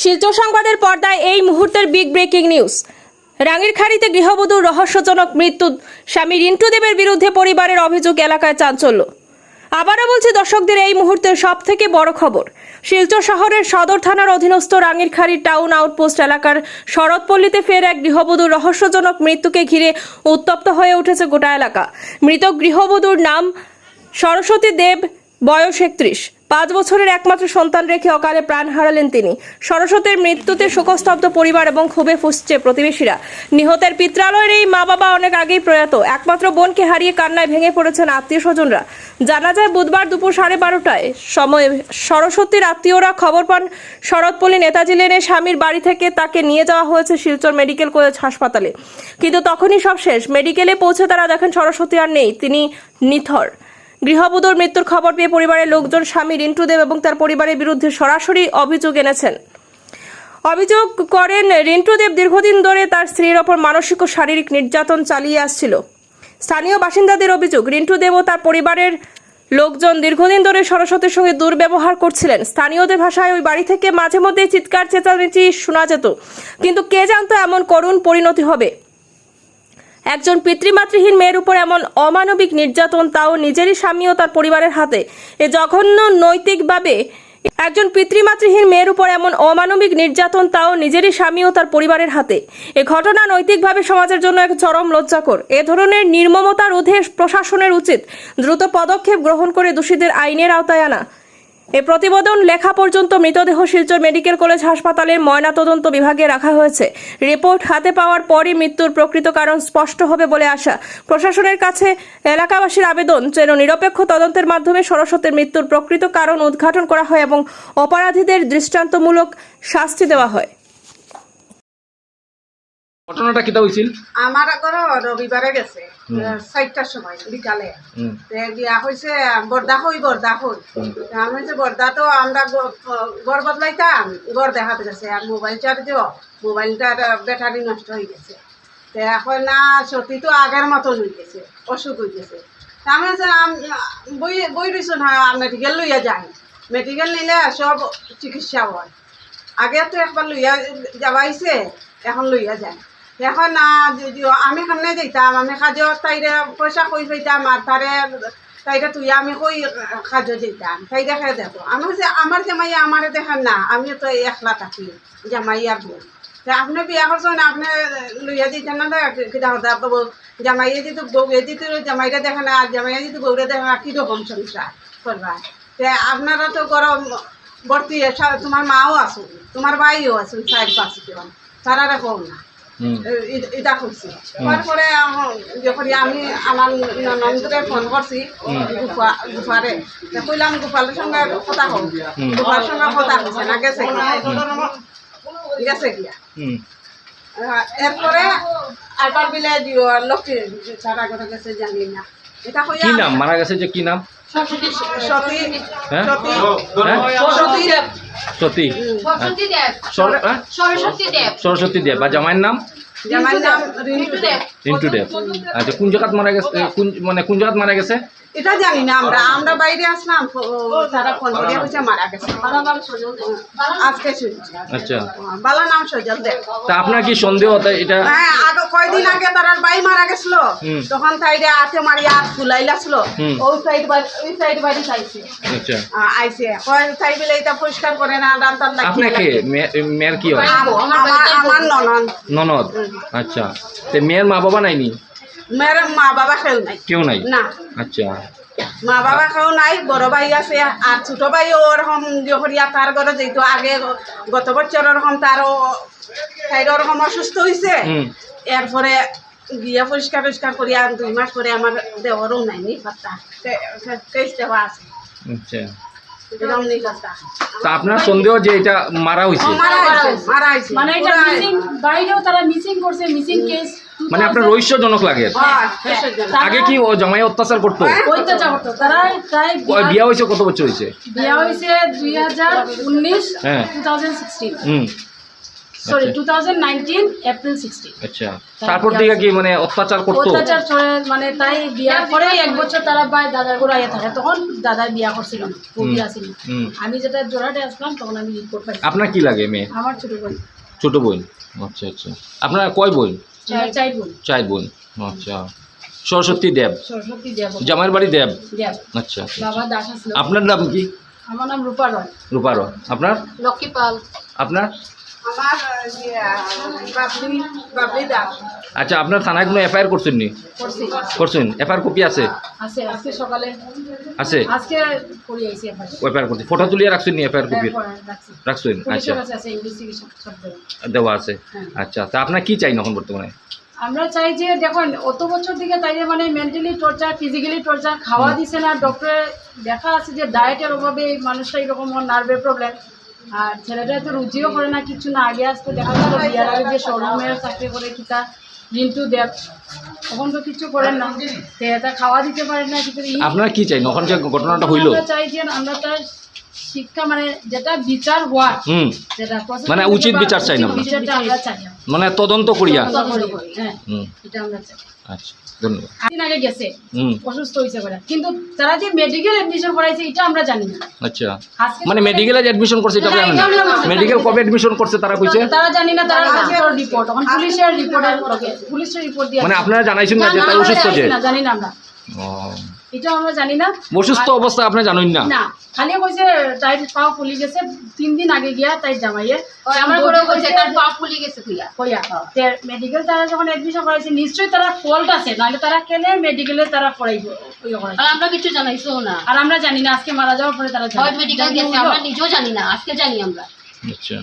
শিলচর সংবাদের পর্দায় এই মুহূর্তের বিগ ব্রেকিং নিউজ রাঙিরখাড়িতে গৃহবধূর রহস্যজনক মৃত্যু স্বামী রিন্টু দেবের বিরুদ্ধে পরিবারের অভিযোগ এলাকায় চাঞ্চল্য। আবারও বলছি, দর্শকদের এই মুহূর্তের সব থেকে বড় খবর, শিলচর শহরের সদর থানার অধীনস্থ রাঙিরখাড়ি টাউন আউটপোস্ট এলাকার শরৎপল্লীতে ফের এক গৃহবধূর রহস্যজনক মৃত্যুকে ঘিরে উত্তপ্ত হয়ে উঠেছে গোটা এলাকা। মৃত গৃহবধূর নাম সরস্বতী দেব, বয়স একত্রিশ। পাঁচ বছরের একমাত্র সন্তান রেখে অকালে প্রাণ হারালেন তিনি। সরস্বতীর মৃত্যুতে শোকস্তব্ধ পরিবার এবং ক্ষোভে ফুসছে প্রতিবেশীরা। নিহতের পিত্রালয়ের এই মা বাবা অনেক আগেই প্রয়াত। একমাত্র বোনকে হারিয়ে কান্নায় ভেঙে পড়েছেন আত্মীয় স্বজনরা জানা যায়, বুধবার দুপুর সাড়ে বারোটায় সময় সরস্বতীর আত্মীয়রা খবর পান, শরৎপল্লী নেতাজি লেনে স্বামীর বাড়ি থেকে তাকে নিয়ে যাওয়া হয়েছে শিলচর মেডিকেল কলেজ হাসপাতালে। কিন্তু তখনই সব শেষ। মেডিকেলে পৌঁছে তারা দেখেন সরস্বতী আর নেই, তিনি নিথর। গৃহবধূর মৃত্যুর খবর পেয়ে পরিবারের লোকজন স্বামী রিন্টু দেব এবং তার পরিবারের বিরুদ্ধে সরাসরি অভিযোগ এনেছেন। অভিযোগ করেন, রিন্টু দেব দীর্ঘদিন ধরে তার স্ত্রীর ওপর মানসিক ও শারীরিক নির্যাতন চালিয়ে আসছিল। স্থানীয় বাসিন্দাদের অভিযোগ, রিন্টু দেব ও তার পরিবারের লোকজন দীর্ঘদিন ধরে সরস্বতীর সঙ্গে দুর্ব্যবহার করছিলেন। স্থানীয়দের ভাষায় ওই বাড়ি থেকে মাঝে মধ্যে চিৎকার, চেঁচামেচি শোনা যেত। কিন্তু কে জানতো এমন করুণ পরিণতি হবে? একজন পিতৃমাতৃহীন মেয়ের উপর এমন অমানবিক নির্যাতন, তাও নিজেরই স্বামী ও তার পরিবারের হাতে। এ জঘন্য নৈতিকভাবে একজন পিতৃমাতৃহীন মেয়ের উপর এমন অমানবিক নির্যাতন, তাও নিজেরই স্বামী ও তার পরিবারের হাতে। এ ঘটনা নৈতিকভাবে সমাজের জন্য এক চরম লজ্জাকর। এ ধরনের নির্মমতা রোধে প্রশাসনের উচিত দ্রুত পদক্ষেপ গ্রহণ করে দোষীদের আইনের আওতায় আনা। এ প্রতিবেদন লেখা পর্যন্ত মৃতদেহ শিলচর মেডিকেল কলেজ হাসপাতালের ময়নাতদন্ত বিভাগে রাখা হয়েছে। রিপোর্ট হাতে পাওয়ার পরই মৃত্যুর প্রকৃত কারণ স্পষ্ট হবে বলে আশা। প্রশাসনের কাছে এলাকাবাসীর আবেদন যেন নিরপেক্ষ তদন্তের মাধ্যমে সরস্বতীর মৃত্যুর প্রকৃত কারণ উদ্ঘাটন করা হয় এবং অপরাধীদের দৃষ্টান্তমূলক শাস্তি দেওয়া হয়। ঘটনাটা কিতা হয়েছিল আমার আগর রবিবারে গেছে চারটার সময় বিকালে। বিয়া হয়েছে বর্দা হই বর্দা হই আমি হচ্ছে বর্দা তো আমরা গড় বদলাইতাম গড় দেখাতে গেছে আর মোবাইল চার্জ মোবাইলটার ব্যাটারি নষ্ট হয়ে গেছে। তো এখন না সত্যি তো আগের মতন হয়ে গেছে অসুখ হয়ে গেছে। আমি হচ্ছে বই বই রয়েছে না মেডিকেল লইয়া যাই। মেডিকেল নিলে সব চিকিৎসা হয়। আগে তো একবার লইয়া যাবাইছে এখন লইয়া যায়। এখন আমি সামনে যাইতাম, আমি কাজত তাইরে পয়সা কই পাইতাম আর তারে তাইরে তুই আমি কই কাজ যাইতাম। তাই দেখে দেখো আমি যে আমার জামাই আমারে দেখেন না আমি তো একলা থাকি জামাই আর তা আপনি বিয়া করছেন আপনি লইয়া দিতেন না কিনা হতা জামাইয়ে যদি বউয়ে যদি জামাইরে দেখে না আর জামাইয়ে যদি বউরে দেখে না কীরকম সংসার করবা আপনারা তো গরম ভর্তি সা- তোমার মাও আছো তোমার ভাইও চার পাঁচ জন তারা কম না। এটা করছি তারপরে যখন আমি আমার নন্দরে ফোন করছি গুফা গুফারে কইলাম গুফালের সঙ্গে কথা হোক। গুফার সঙ্গে কথা হচ্ছে না গেছে গেছে গিয়া। এরপরে আবার বিলে দিও লক্ষ্মী সারা করে গেছে জানি না। এটা হইয়া কি নাম? মারা গেছে যে কি নাম? সতী? সতী হ্যাঁ? সতী সতী সরস্বতী দেব। বা হ্যাঁ? সরস্বতী দেব। আর জামাইয়ের নাম? জামাই নাম রিন্টু দেব। আচ্ছা কোন জায়গাত মারা গেছে? কোন মানে কোন জায়গাত মারা গেছে? এটা জানি না আমরা। আমরা বাইরে আসলাম তারা ফোন করে হয়েছে মারা গেছে। আজকে শুনছি। আচ্ছা। বালা নাম সজল দেব তা আপনার কি সন্দেহ? তা এটা হ্যাঁ আগে কয়দিন আগে তার বাই মারা গেছিল। তখন সাইডে আছে মারি হাত ফুলাই লাগছিল হুম। ওই সাইড ওই সাইড বাড়ি চাইছে। আচ্ছা। আইছে। কয় তাই বলে এটা পরিষ্কার করে না রান্তার আপনার কে? মেয়ে- মেয়ের কি হয়? আমার ননন ননদ। আচ্ছা। তে মেয়ের মা বাবা নাইনি মেয়ের মা বাবা নাই। কেউ নাই? না। আচ্ছা। মা বাবা কেউ নাই বড় ভাই আছে আর ছোট ভাই ওরকম জহরিয়া তার ঘরে যেহেতু আগে গত অসুস্থ হয়েছে এরপরে গিয়া পরিষ্কার পরিষ্কার করি আর দুই মাস পরে আমার দেওয়ারও নাই নি পাত্তা দেওয়া আছে। আচ্ছা। আপনার সন্দেহ যে এটা মারা হয়েছে মারা হয়েছে মানে এটা মিসিং বাইরেও তারা মিসিং করছে মিসিং কেস মানে আপনার রহস্যজনক লাগে। হ্যাঁ। আগে কি ও জামাই অত্যাচার করতো? ও বিয়া হয়েছে কত বছর হয়েছে? বিয়া হয়েছে দুই হাজার উনিশ হ্যাঁ। হুম। সরি আচ্ছা। এপ্রিল আচ্ছা। তারপর থেকে কি মানে অত্যাচার করতো? অত্যাচার মানে তাই বিয়ার পরে এক বছর তারা বাই দাদার ঘরে আইয়া থাকে। তখন দাদার বিয়া করছিল আমি যেটা জোড়াটে আসলাম তখন আমি রিপোর্ট পাইছি। আপনার কি লাগে মেয়ে? আমার ছোট বোন। ছোট বোন। আচ্ছা আচ্ছা। আপনার কয় বোন? চার বোন। আচ্ছা। সরস্বতী দেব। সরস্বতী দেব। জামাইয়ের বাড়ি দেব? দেব। আচ্ছা আচ্ছা। বাবা দাস আপনার নাম কি? আমার নাম রূপা রয়। রূপারো আপনার? লক্ষ্মী পাল। আপনার? আচ্ছা আপনার থানায় কোনো এফআইআর করছেন নি? করছেন? এফআইআর কপি আছে? আছে এফআইআর। ফটো তুলিয়ে রাখছেন নি এফআইআর কপি? রাখছেন? আচ্ছা। আছে ইনভেস্টিগেশন সব দেবে। দেওয়া আছে। হ্যাঁ। আচ্ছা তা আপনার কি চাই এখন বর্তমানে? আমরা চাই যে দেখুন অত বছর দিকে তাই মানে মেন্টালি টর্চার ফিজিক্যালি টর্চার খাওয়া দিছে না ডক্টরে দেখা আছে যে ডায়েটের অভাবে এই মানুষটা এরকম নার্ভের প্রবলেম আর ছেলেটা তো রুচিও করে না কিছু না আগে আসতে দেখা গেল বিয়ার আগে যে শোরুমের চাকরি করে কিতা রিন্টু দেব তখন তো কিছু করেন না। এটা খাওয়া দিতে পারে না কিছু আপনারা কি চাই? ওখানে যে ঘটনাটা হইল? আমরা চাই যে আমরা তার শিক্ষা মানে যেটা বিচার হওয়ার যেটা মানে উচিত বিচার চাই না বিচারটা আমরা চাই। মানে তদন্ত করিয়া। হ্যাঁ। হুম। এটা আমরা চাই। আচ্ছা ধন্যবাদ। আগে গেছে অসুস্থ হয়েছে কিন্তু তারা যে মেডিকেল এডমিশন করাইছে এটা আমরা জানি না। আচ্ছা। মানে মেডিকেলে যে অ্যাডমিশন করছে এটা না, জানেন এটা আমরা জানি না। মেডিকেল কবে অ্যাডমিশন করছে তারা কইছে? তারা জানি না তারা রিপোর্ট তখন পুলিশের রিপোর্টের পুলিশের রিপোর্ট দিয়ে মানে আপনারা জানাইছেন না যে তাই অসুস্থ যে? জানি না জানি না আমরা। ও। এটা আমরা জানি না। অসুস্থ অবস্থা আপনি জানেন না। না খালি কইছে তাই পাও ফুলি গেছে তিন দিন আগে গিয়া তাই জামাইয়ে। আমার ঘরে বলছে তার পা ফুলি গেছে তুইয়া কইয়া মেডিকেল তারা যখন এডমিশন করাইছে নিশ্চয়ই তারা ফল্ট আছে নাহলে তারা কেনে মেডিকেলে তারা পড়াইব আর আমরা কিছু জানাইছো না। আর আমরা জানি না আজকে মারা যাওয়ার পরে তারা জানে। হয় মেডিকেল গেছে আমরা নিজেও জানি না আজকে জানি আমরা। আচ্ছা।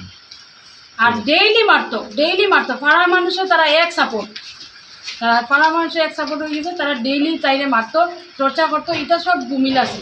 আর ডেইলি মারতো ডেইলি মারতো পাড়ার মানুষের তারা এক সাপোর্ট তারা পাড়া মানুষের এক সাপোর্ট হয়ে গেছে, তারা ডেইলি তাইরে মারতো, চর্চা করতো এটা সব গুমিল আছে।